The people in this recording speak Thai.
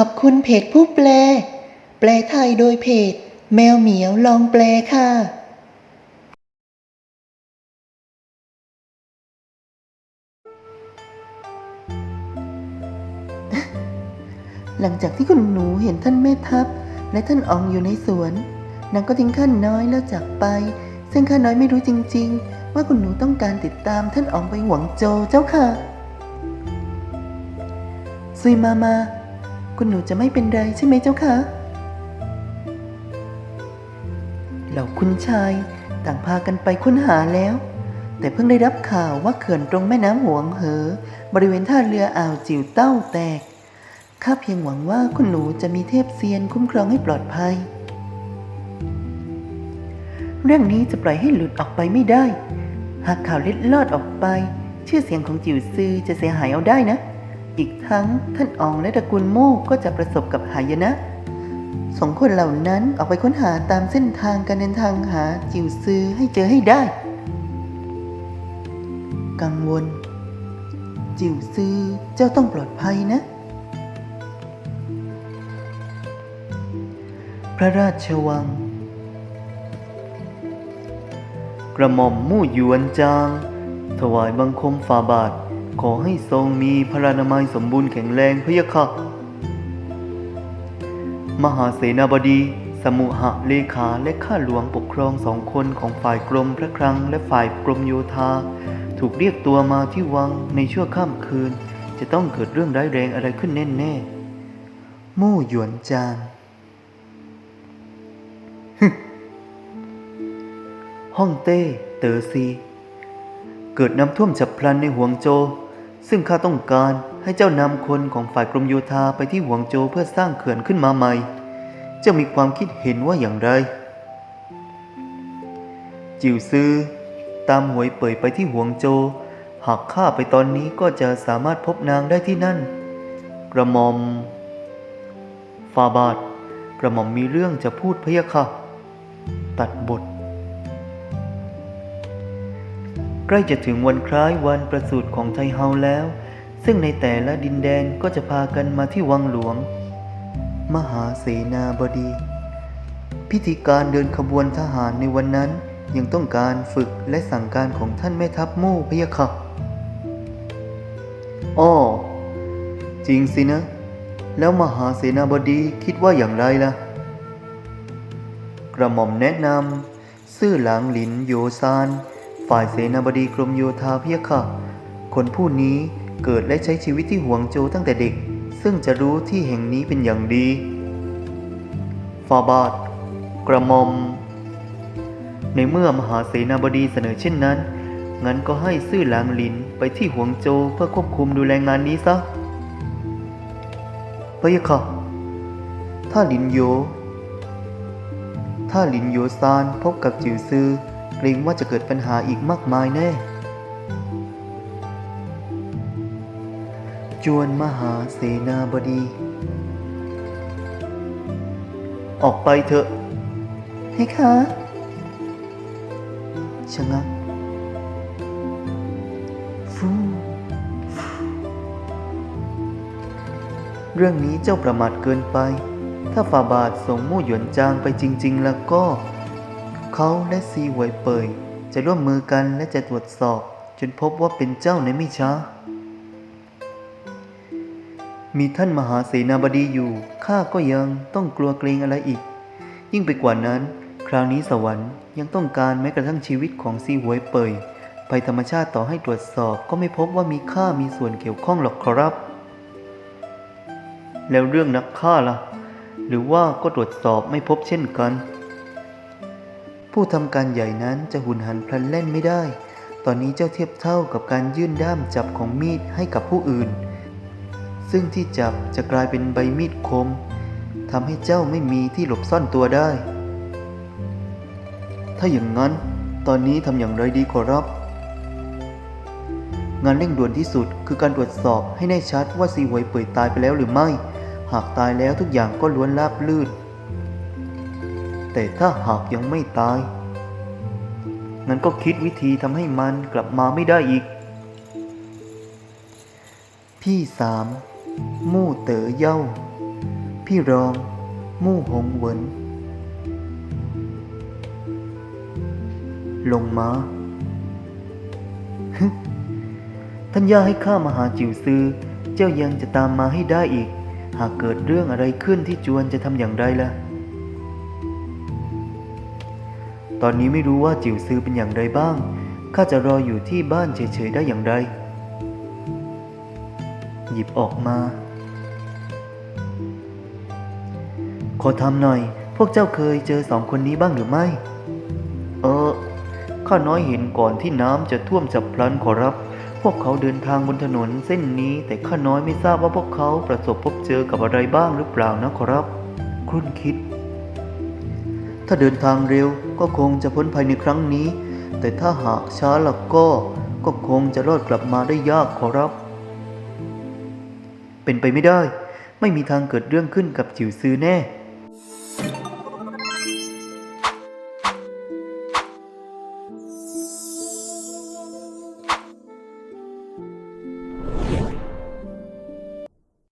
ขอบคุณเพจผู้แปล แปลไทยโดยเพจ แมวเหมียวลองแปลค่ะหลังจากที่คุณหนูเห็นท่านแม่ทัพ และท่านอองอยู่ในสวน นางก็ทิ้งข้าน้อยแล้วจากไป ซึ่งข้าน้อยไม่รู้จริง ๆ ว่าคุณหนูต้องการติดตามท่านอองไปหวังโจวเจ้าค่ะซุยมามา คุณหนูจะไม่เป็นไรใช่ไหมเจ้าคะเหล่าคุณชายต่างพากันไปค้นหาแล้ว แต่เพิ่งได้รับข่าวว่าเขื่อนตรงแม่น้ำหวงเหอ บริเวณท่าเรืออ่าวจิ๋วเต้าแตกข้าเพียงหวังว่าคุณหนูจะมีเทพเซียนคุ้มครองให้ปลอดภัย เรื่องนี้จะปล่อยให้หลุดออกไปไม่ได้ หากข่าวเล็ดลอดออกไป ชื่อเสียงของจิ๋วซือจะเสียหายเอาได้นะ อีกทั้งท่านอองและตระกูลโม่ก็จะประสบกับหายนะสองคนเหล่านั้นออกไปค้นหาตามเส้นทางการเดินทางหาจิวซือให้เจอให้ได้ กังวล จิวซือเจ้าต้องปลอดภัยนะ พระราชวัง กระหม่อมมู่หยวนจาง ถวายบังคมฝ่าบาท ขอให้ทรงมีพลานามัยสมบูรณ์แข็งแรงพะยะค่ะ มหาเสนาบดี สมุหะเลขาและข้าหลวงปกครองสองคนของฝ่ายกรมพระคลังและฝ่ายกรมโยธา ถูกเรียกตัวมาที่วังในชั่วข้ามคืน จะต้องเกิดเรื่องร้ายแรงอะไรขึ้นแน่ๆมู่หยวนจางฮ่องเต้ เตอซี เกิดน้ำท่วมฉับพลันในหวงโจ ซึ่งข้าต้องการให้เจ้านำคนของฝ่ายกรมโยธาไปที่หวงโจเพื่อสร้างเขื่อนขึ้นมาใหม่ เจ้ามีความคิดเห็นว่าอย่างไร จิวซือตามหวยเป่ยไปที่หวงโจ หากข้าไปตอนนี้ก็จะสามารถพบนางได้ที่นั่น กระหม่อมฟาบาท กระหม่อมมีเรื่องจะพูดพะยะค่ะ ตัดบท ใกล้จะถึงวันคล้ายวันประสูติของไทเฮาแล้ว ซึ่งในแต่ละดินแดนก็จะพากันมาที่วังหลวง มหาเสนาบดี พิธีการเดินขบวนทหารในวันนั้นยังต้องการฝึกและสั่งการของท่านแม่ทัพมู่พะยะค่ะอ้อจริงสินะ แล้วมหาเสนาบดีคิดว่าอย่างไรล่ะ กระหม่อมแนะนำซื่อหลางหลินโยซาน ฝ่ายเสนาบดีกรมโยธาเพียค่ะ คนผู้นี้เกิดและใช้ชีวิตที่หวงโจตั้งแต่เด็ก ซึ่งจะรู้ที่แห่งนี้เป็นอย่างดีฟาบาทกระมอม ในเมื่อมหาเสนาบดีเสนอเช่นนั้น งั้นก็ให้ซื่อหลางหลินไปที่หวงโจเพื่อควบคุมดูแลงานนี้ซะพียค่ะ ถ้าหลินโย ถ้าหลินโยซานพบกับจิวซือ เกรงว่าจะเกิดปัญหาอีกมากมายแน่ จวนมหาเสนาบดี ออกไปเถอะให้คะชะงักฟูเรื่องนี้เจ้าประมาทเกินไป ถ้าฝ่าบาทส่งมู่หยวนจางไปจริง ๆ แล้วก็ เขาและซีหวยเปยจะร่วมมือกันและจะตรวจสอบ จนพบว่าเป็นเจ้าในไม่ช้า มีท่านมหาเสนาบดีอยู่ ข้าก็ยังต้องกลัวเกรงอะไรอีก ยิ่งไปกว่านั้น คราวนี้สวรรค์ยังต้องการแม้กระทั่งชีวิตของซีหวยเปยภัยธรรมชาติต่อให้ตรวจสอบก็ไม่พบว่ามีค่ามีส่วนเกี่ยวข้องหรอกครับ แล้วเรื่องนักฆ่าล่ะ หรือว่าก็ตรวจสอบไม่พบเช่นกัน ผู้ทำการใหญ่นั้นจะหุนหันพลันเล่นไม่ได้ ตอนนี้เจ้าเทียบเท่ากับการยื่นด้ามจับของมีดให้กับผู้อื่น ซึ่งที่จับจะกลายเป็นใบมีดคมทำให้เจ้าไม่มีที่หลบซ่อนตัวได้ ถ้าอย่างนั้น ตอนนี้ทำอย่างไรดีขอรับ งานเร่งด่วนที่สุดคือการตรวจสอบให้แน่ชัดว่าซีหวยเปิดตายไปแล้วหรือไม่ หากตายแล้วทุกอย่างก็ล้วนราบลื่น แต่ถ้าหากยังไม่ตายงั้นก็คิดวิธีทำให้มันกลับมาไม่ได้อีก พี่สามมู่เต๋อเย่าพี่รอง มู่หงเวินลงมาฮึท่านย่าให้ข้ามาหาจิวซือ เจ้ายังจะตามมาให้ได้อีก หากเกิดเรื่องอะไรขึ้นที่จวนจะทำอย่างไรล่ะ ตอนนี้ไม่รู้ว่าจิ๋วซือเป็นอย่างไรบ้าง ข้าจะรออยู่ที่บ้านเฉยๆได้อย่างไร หยิบออกมา ขอทำหน่อย พวกเจ้าเคยเจอสองคนนี้บ้างหรือไม่ เออ ข้าน้อยเห็นก่อนที่น้ำจะท่วมฉับพลันขอรับ พวกเขาเดินทางบนถนนเส้นนี้ แต่ข้าน้อยไม่ทราบว่าพวกเขาประสบพบเจอกับอะไรบ้างหรือเปล่านะขอรับ ครุ่นคิด ถ้าเดินทางเร็วก็คงจะพ้นภัยในครั้งนี้ แต่ถ้าหากช้าล่ะก็ก็คงจะรอดกลับมาได้ยากขอรับ เป็นไปไม่ได้ ไม่มีทางเกิดเรื่องขึ้นกับจิ๋วซือแน่